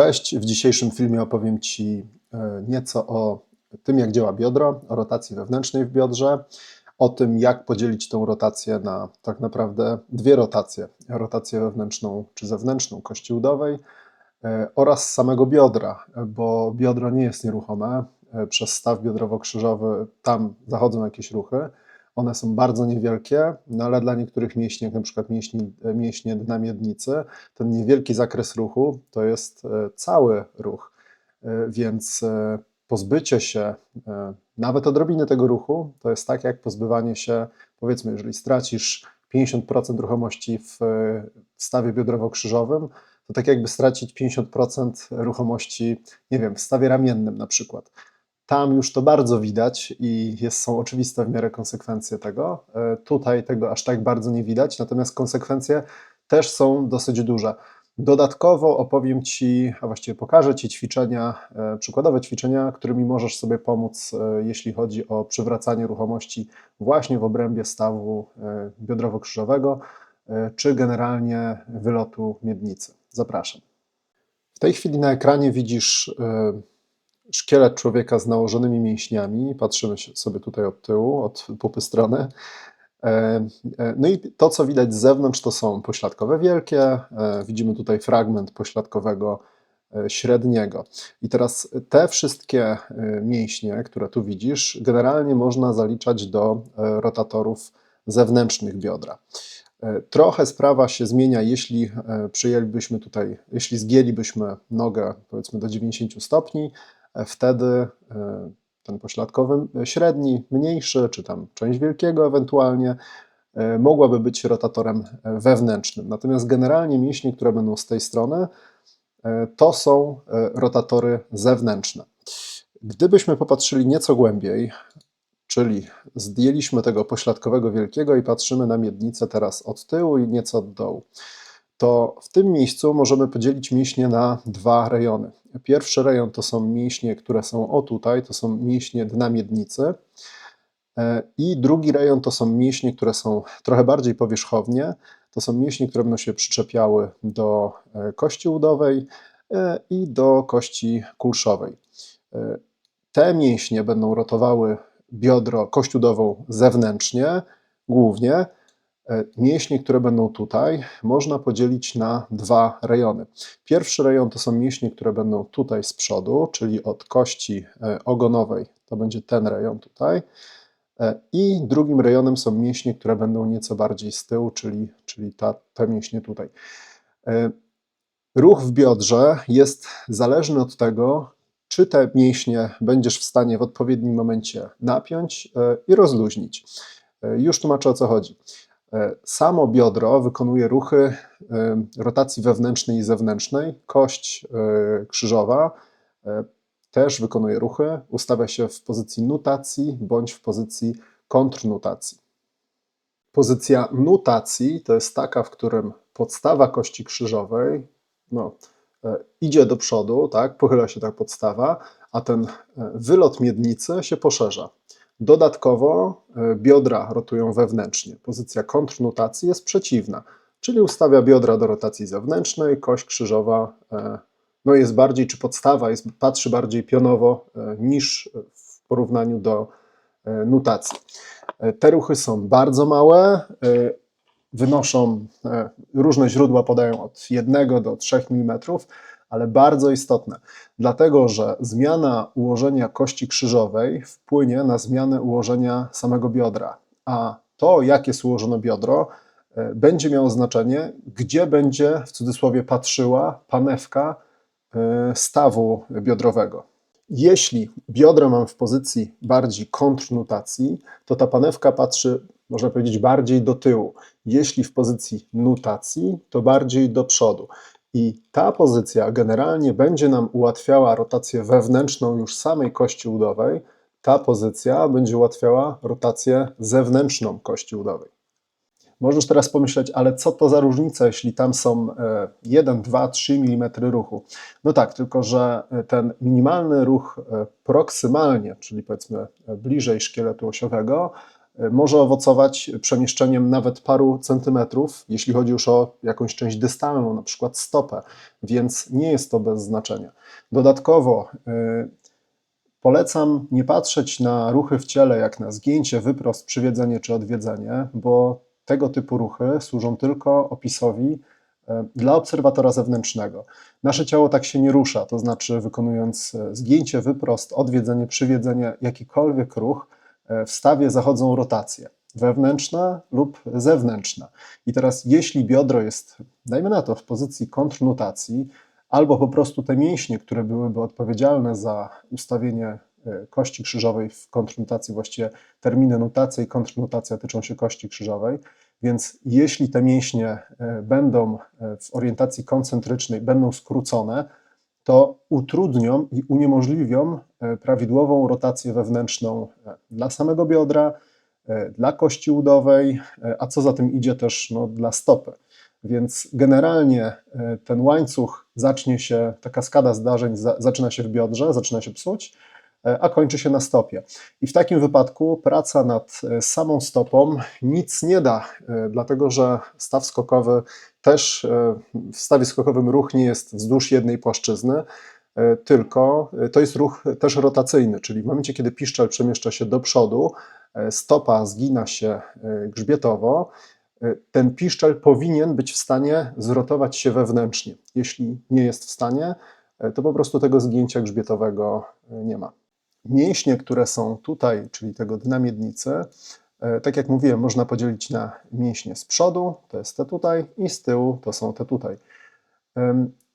Cześć, w dzisiejszym filmie opowiem Ci e, nieco o tym, jak działa biodro, o rotacji wewnętrznej w biodrze, o tym, jak podzielić tą rotację na tak naprawdę dwie rotacje: rotację wewnętrzną czy zewnętrzną kości udowej e, oraz samego biodra, bo biodro nie jest nieruchome. E, przez staw biodrowo-krzyżowy tam zachodzą jakieś ruchy. One są bardzo niewielkie, no ale dla niektórych mięśni, jak na przykład mięśni, mięśnie dna miednicy, ten niewielki zakres ruchu to jest e, cały ruch, e, więc e, pozbycie się nawet odrobiny tego ruchu to jest tak jak pozbywanie się, powiedzmy, jeżeli stracisz 50% ruchomości w stawie biodrowo-krzyżowym, to tak jakby stracić 50% ruchomości, nie wiem, w stawie ramiennym na przykład. Tam już to bardzo widać i jest, są oczywiste w miarę konsekwencje tego. E, tutaj tego aż tak bardzo nie widać, natomiast konsekwencje też są dosyć duże. Dodatkowo opowiem Ci, a właściwie pokażę Ci ćwiczenia, e, przykładowe ćwiczenia, którymi możesz sobie pomóc, e, jeśli chodzi o przywracanie ruchomości właśnie w obrębie stawu biodrowo-krzyżowego, czy generalnie wylotu miednicy. Zapraszam. W tej chwili na ekranie widzisz szkielet człowieka z nałożonymi mięśniami. Patrzymy sobie tutaj od tyłu, od pupy strony. E, e, no i to, co widać z zewnątrz, to są pośladkowe wielkie. E, widzimy tutaj fragment pośladkowego średniego. I teraz te wszystkie mięśnie, które tu widzisz, generalnie można zaliczać do rotatorów zewnętrznych biodra. Trochę sprawa się zmienia, jeśli przyjęlibyśmy tutaj, jeśli zgięlibyśmy nogę powiedzmy do 90 stopni, wtedy e, ten pośladkowy średni, mniejszy, czy tam część wielkiego ewentualnie, e, mogłaby być rotatorem wewnętrznym. Natomiast generalnie mięśnie, które będą z tej strony, e, to są rotatory zewnętrzne. Gdybyśmy popatrzyli nieco głębiej, czyli zdjęliśmy tego pośladkowego wielkiego i patrzymy na miednicę teraz od tyłu i nieco od dołu, to w tym miejscu możemy podzielić mięśnie na dwa rejony. Pierwszy rejon to są mięśnie, które są o tutaj, to są mięśnie dna miednicy. E, I drugi rejon to są mięśnie, które są trochę bardziej powierzchownie. To są mięśnie, które będą się przyczepiały do e, kości udowej e, i do kości kulszowej. Te mięśnie będą rotowały biodro, kość udową zewnętrznie, głównie, mięśnie, które będą tutaj, można podzielić na dwa rejony. Pierwszy rejon to są mięśnie, które będą tutaj z przodu, czyli od kości e, ogonowej, to będzie ten rejon tutaj. E, I drugim rejonem są mięśnie, które będą nieco bardziej z tyłu, czyli, czyli ta, te mięśnie tutaj. Ruch w biodrze jest zależny od tego, czy te mięśnie będziesz w stanie w odpowiednim momencie napiąć i rozluźnić. Już tłumaczę o co chodzi. E, samo biodro wykonuje ruchy e, rotacji wewnętrznej i zewnętrznej. Kość e, krzyżowa też wykonuje ruchy, ustawia się w pozycji nutacji bądź w pozycji kontrnutacji. Pozycja nutacji to jest taka, w którym podstawa kości krzyżowej no, idzie do przodu, tak, pochyla się ta podstawa, a ten wylot miednicy się poszerza. Dodatkowo e, biodra rotują wewnętrznie. Pozycja kontrnutacji jest przeciwna, czyli ustawia biodra do rotacji zewnętrznej, kość krzyżowa e, no jest bardziej, czy podstawa jest, patrzy bardziej pionowo e, niż w porównaniu do nutacji. Te ruchy są bardzo małe, wynoszą, różne źródła podają od 1 do 3 mm, ale bardzo istotne, dlatego że zmiana ułożenia kości krzyżowej wpłynie na zmianę ułożenia samego biodra, a to, jak jest ułożone biodro, e, będzie miało znaczenie, gdzie będzie w cudzysłowie patrzyła panewka e, stawu biodrowego. Jeśli biodro mam w pozycji bardziej kontrnutacji, to ta panewka patrzy, można powiedzieć, bardziej do tyłu. Jeśli w pozycji nutacji, to bardziej do przodu. I ta pozycja generalnie będzie nam ułatwiała rotację wewnętrzną już samej kości udowej. Ta pozycja będzie ułatwiała rotację zewnętrzną kości udowej. Możesz teraz pomyśleć, ale co to za różnica, jeśli tam są 1, 2, 3 mm ruchu? No tak, tylko że e, ten minimalny ruch e, proksymalnie, czyli powiedzmy e, bliżej szkieletu osiowego, może owocować przemieszczeniem nawet paru centymetrów, jeśli chodzi już o jakąś część dystalną, na przykład stopę, więc nie jest to bez znaczenia. Dodatkowo e, polecam nie patrzeć na ruchy w ciele jak na zgięcie, wyprost, przywiedzenie czy odwiedzenie, bo tego typu ruchy służą tylko opisowi e, dla obserwatora zewnętrznego. Nasze ciało tak się nie rusza, to znaczy wykonując e, zgięcie, wyprost, odwiedzenie, przywiedzenie, jakikolwiek ruch, e, w stawie zachodzą rotacje wewnętrzne lub zewnętrzne. I teraz, jeśli biodro jest, dajmy na to, w pozycji kontrnutacji, albo po prostu te mięśnie, które byłyby odpowiedzialne za ustawienie kości krzyżowej w kontrnutacji, właściwie terminy nutacja i kontrnutacja tyczą się kości krzyżowej, więc jeśli te mięśnie e, będą e, w orientacji koncentrycznej, będą skrócone, to utrudnią i uniemożliwią e, prawidłową rotację wewnętrzną dla samego biodra, dla kości udowej, a co za tym idzie też no, dla stopy. Więc generalnie ten łańcuch zacznie się, ta kaskada zdarzeń zaczyna się w biodrze, zaczyna się psuć, E, a kończy się na stopie. I w takim wypadku praca nad e, samą stopą nic nie da, e, dlatego że staw skokowy też w stawie skokowym ruch nie jest wzdłuż jednej płaszczyzny, tylko to jest ruch też rotacyjny, czyli w momencie, kiedy piszczel przemieszcza się do przodu, stopa zgina się grzbietowo, ten piszczel powinien być w stanie zrotować się wewnętrznie. Jeśli nie jest w stanie, to po prostu tego zgięcia grzbietowego nie ma. Mięśnie, które są tutaj, czyli tego dna miednicy, e, tak jak mówiłem, można podzielić na mięśnie z przodu, to jest te tutaj, i z tyłu, to są te tutaj.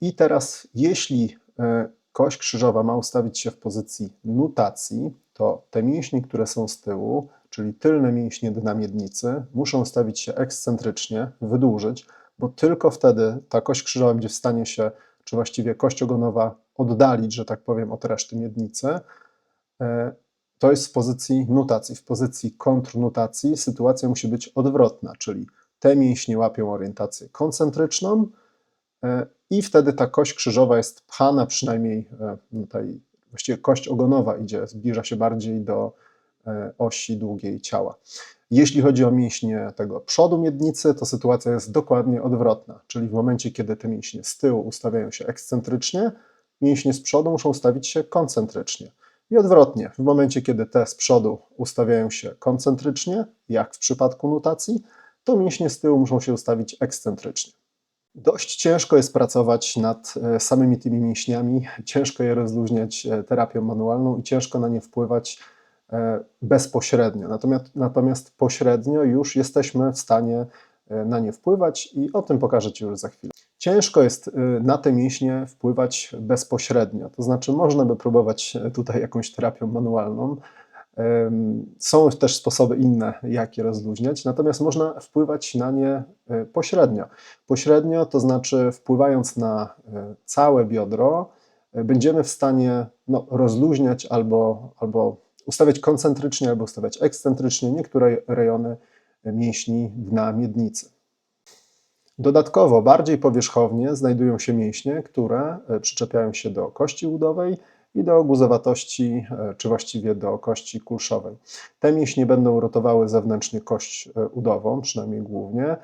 I teraz, jeśli e, kość krzyżowa ma ustawić się w pozycji nutacji, to te mięśnie, które są z tyłu, czyli tylne mięśnie dna miednicy, muszą ustawić się ekscentrycznie, wydłużyć, bo tylko wtedy ta kość krzyżowa będzie w stanie się, czy właściwie kość ogonowa oddalić, że tak powiem, od reszty miednicy, to jest w pozycji nutacji. W pozycji kontrnutacji sytuacja musi być odwrotna, czyli te mięśnie łapią orientację koncentryczną e, i wtedy ta kość krzyżowa jest pchana, przynajmniej e, tutaj właściwie kość ogonowa idzie, zbliża się bardziej do osi długiej ciała. Jeśli chodzi o mięśnie tego przodu miednicy, to sytuacja jest dokładnie odwrotna, czyli w momencie, kiedy te mięśnie z tyłu ustawiają się ekscentrycznie, mięśnie z przodu muszą ustawić się koncentrycznie. I odwrotnie, w momencie, kiedy te z przodu ustawiają się koncentrycznie, jak w przypadku nutacji, to mięśnie z tyłu muszą się ustawić ekscentrycznie. Dość ciężko jest pracować nad e, samymi tymi mięśniami, ciężko je rozluźniać e, terapią manualną i ciężko na nie wpływać e, bezpośrednio. Natomiast, natomiast pośrednio już jesteśmy w stanie na nie wpływać i o tym pokażę Ci już za chwilę. Ciężko jest y, na te mięśnie wpływać bezpośrednio, to znaczy można by próbować e, tutaj jakąś terapią manualną. Są też sposoby inne, jak je rozluźniać, natomiast można wpływać na nie e, pośrednio. Pośrednio to znaczy wpływając na całe biodro, będziemy w stanie no, rozluźniać albo, albo ustawiać koncentrycznie, albo ustawiać ekscentrycznie niektóre rejony mięśni dna miednicy. Dodatkowo, bardziej powierzchownie znajdują się mięśnie, które e, przyczepiają się do kości udowej i do guzowatości, e, czy właściwie do kości kulszowej. Te mięśnie będą rotowały zewnętrznie kość e, udową, przynajmniej głównie,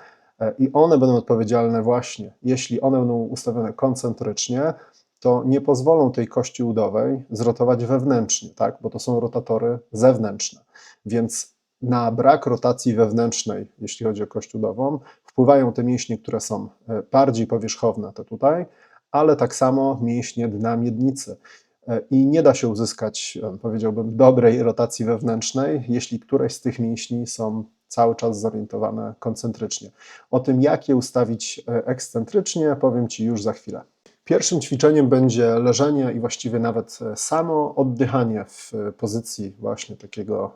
i one będą odpowiedzialne właśnie, jeśli one będą ustawione koncentrycznie, to nie pozwolą tej kości udowej zrotować wewnętrznie, tak? bo to są rotatory zewnętrzne. Więc na brak rotacji wewnętrznej, jeśli chodzi o kość udową, wpływają te mięśnie, które są e, bardziej powierzchowne, te tutaj, ale tak samo mięśnie dna miednicy. E, I nie da się uzyskać, e, powiedziałbym, dobrej rotacji wewnętrznej, jeśli któreś z tych mięśni są cały czas zorientowane koncentrycznie. O tym, jak je ustawić ekscentrycznie, powiem Ci już za chwilę. Pierwszym ćwiczeniem będzie leżenie i właściwie nawet samo oddychanie w pozycji właśnie takiego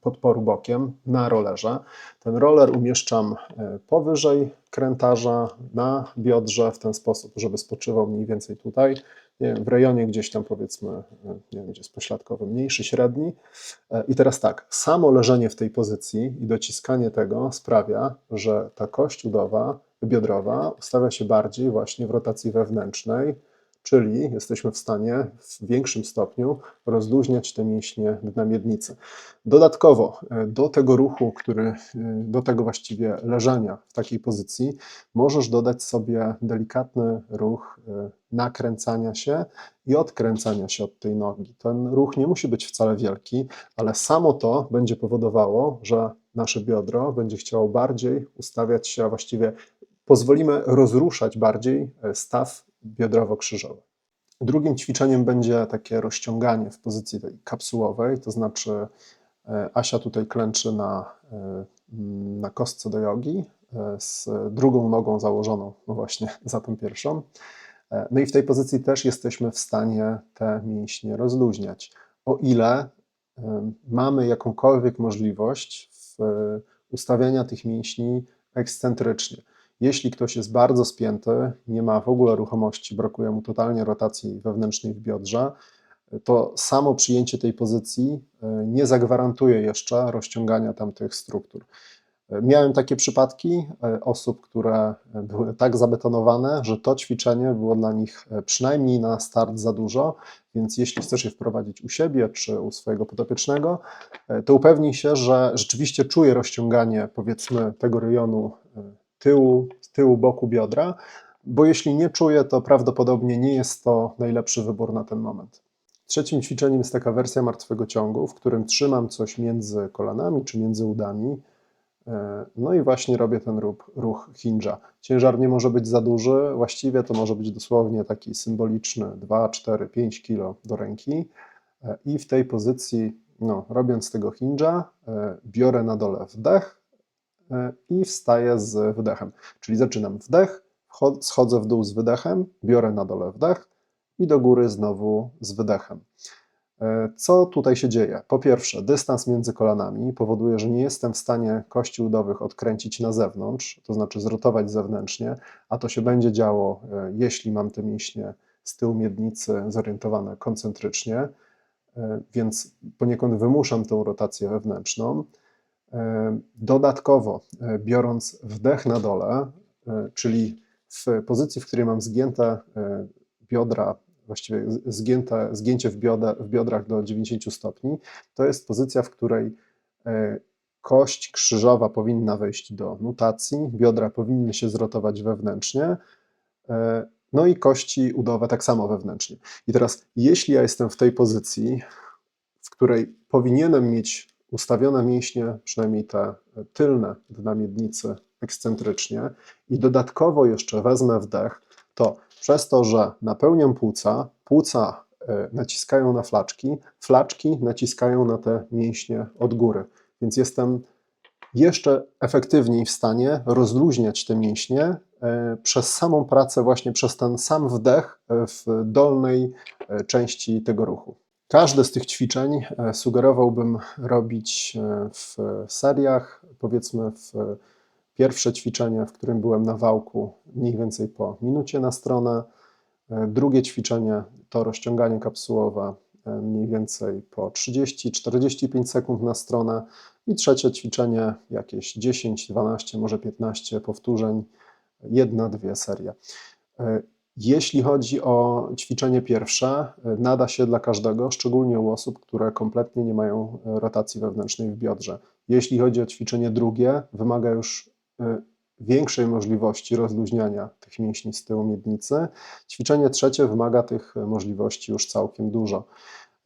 podporu bokiem na rollerze. Ten roller umieszczam e, powyżej krętarza na biodrze w ten sposób, żeby spoczywał mniej więcej tutaj, wiem, w rejonie gdzieś tam powiedzmy, e, nie wiem, gdzie jest pośladkowy, mniejszy, średni. E, I teraz tak, samo leżenie w tej pozycji i dociskanie tego sprawia, że ta kość udowa, biodrowa ustawia się bardziej właśnie w rotacji wewnętrznej, czyli jesteśmy w stanie w większym stopniu rozluźniać te mięśnie dna miednicy. Dodatkowo e, do tego ruchu, który, e, do tego właściwie leżenia w takiej pozycji, możesz dodać sobie delikatny ruch e, nakręcania się i odkręcania się od tej nogi. Ten ruch nie musi być wcale wielki, ale samo to będzie powodowało, że nasze biodro będzie chciało bardziej ustawiać się, a właściwie pozwolimy rozruszać bardziej staw biodrowo-krzyżowy. Drugim ćwiczeniem będzie takie rozciąganie w pozycji tej kapsułowej, to znaczy e, Asia tutaj klęczy na, e, na kostce do jogi e, z drugą nogą założoną, no właśnie za tą pierwszą. No i w tej pozycji też jesteśmy w stanie te mięśnie rozluźniać. O ile mamy jakąkolwiek możliwość ustawiania tych mięśni ekscentrycznie. Jeśli ktoś jest bardzo spięty, nie ma w ogóle ruchomości, brakuje mu totalnie rotacji wewnętrznej w biodrze, to samo przyjęcie tej pozycji e, nie zagwarantuje jeszcze rozciągania tamtych struktur. E, miałem takie przypadki e, osób, które były tak zabetonowane, że to ćwiczenie było dla nich przynajmniej na start za dużo, więc jeśli chcesz je wprowadzić u siebie czy u swojego podopiecznego, to upewnij się, że rzeczywiście czuje rozciąganie powiedzmy tego rejonu tyłu, tyłu boku biodra, bo jeśli nie czuję, to prawdopodobnie nie jest to najlepszy wybór na ten moment. Trzecim ćwiczeniem jest taka wersja martwego ciągu, w którym trzymam coś między kolanami czy między udami. E, no i właśnie robię ten ruch, ruch. Ciężar nie może być za duży, właściwie to może być dosłownie taki symboliczny 2, 4, 5 kg do ręki. E, I w tej pozycji, no, robiąc tego hinge'a, e, biorę na dole wdech, i wstaję z wydechem. Czyli zaczynam wdech, schodzę w dół z wydechem, biorę na dole wdech i do góry znowu z wydechem. E, co tutaj się dzieje? Po pierwsze, dystans między kolanami powoduje, że nie jestem w stanie kości udowych odkręcić na zewnątrz, to znaczy zrotować zewnętrznie, a to się będzie działo, e, jeśli mam te mięśnie z tyłu miednicy zorientowane koncentrycznie, więc poniekąd wymuszam tą rotację wewnętrzną. E, dodatkowo, e, biorąc wdech na dole, e, czyli w pozycji, w której mam zgięte biodra, właściwie zgięte, zgięcie w, bioda, w biodrach do 90 stopni, to jest pozycja, w której kość krzyżowa powinna wejść do nutacji, biodra powinny się zrotować wewnętrznie, no i kości udowe tak samo wewnętrznie. I teraz, jeśli ja jestem w tej pozycji, w której powinienem mieć ustawione mięśnie, przynajmniej te tylne dna miednicy ekscentrycznie i dodatkowo jeszcze wezmę wdech, to przez to, że napełniam płuca, płuca e, naciskają na flaczki, flaczki naciskają na te mięśnie od góry, więc jestem jeszcze efektywniej w stanie rozluźniać te mięśnie e, przez samą pracę, właśnie przez ten sam wdech e, w dolnej części tego ruchu. Każde z tych ćwiczeń e, sugerowałbym robić e, w seriach. Powiedzmy, w pierwsze ćwiczenie, w którym byłem na wałku, mniej więcej po minucie na stronę. E, drugie ćwiczenie to rozciąganie kapsułowe, mniej więcej po 30-45 sekund na stronę. I trzecie ćwiczenie, jakieś 10, 12, może 15 powtórzeń, jedna, dwie serie. Jeśli chodzi o ćwiczenie pierwsze, nada się dla każdego, szczególnie u osób, które kompletnie nie mają rotacji wewnętrznej w biodrze. Jeśli chodzi o ćwiczenie drugie, wymaga już e, większej możliwości rozluźniania tych mięśni z tyłu miednicy. Ćwiczenie trzecie wymaga tych możliwości już całkiem dużo.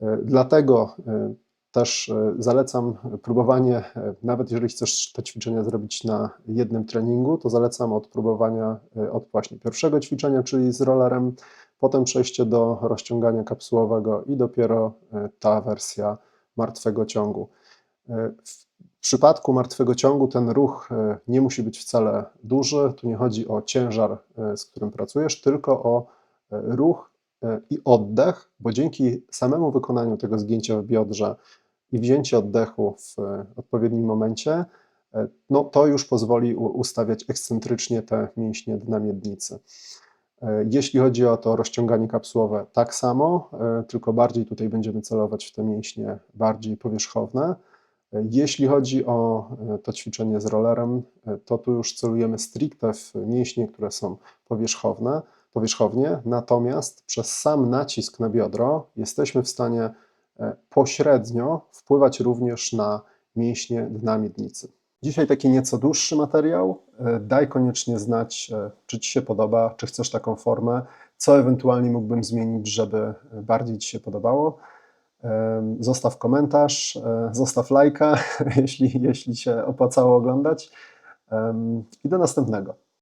E, dlatego e, też e, zalecam próbowanie, e, nawet jeżeli chcesz te ćwiczenia zrobić na jednym treningu, to zalecam od próbowania e, od właśnie pierwszego ćwiczenia, czyli z rollerem, potem przejście do rozciągania kapsułowego i dopiero ta wersja martwego ciągu. W przypadku martwego ciągu ten ruch nie musi być wcale duży, tu nie chodzi o ciężar, z którym pracujesz, tylko o ruch i oddech, bo dzięki samemu wykonaniu tego zgięcia w biodrze i wzięcie oddechu w e, odpowiednim momencie, e, no to już pozwoli ustawiać ekscentrycznie te mięśnie dna miednicy. E, jeśli chodzi o to rozciąganie kapsułowe, tak samo, tylko bardziej tutaj będziemy celować w te mięśnie bardziej powierzchowne. Jeśli chodzi o to ćwiczenie z rollerem, to tu już celujemy stricte w mięśnie, które są powierzchowne, powierzchownie, natomiast przez sam nacisk na biodro jesteśmy w stanie pośrednio wpływać również na mięśnie dna miednicy. Dzisiaj taki nieco dłuższy materiał. E, Daj koniecznie znać, e, czy Ci się podoba, czy chcesz taką formę, co ewentualnie mógłbym zmienić, żeby bardziej Ci się podobało. Zostaw komentarz, e, zostaw lajka, jeśli, jeśli się opłacało oglądać. I do następnego.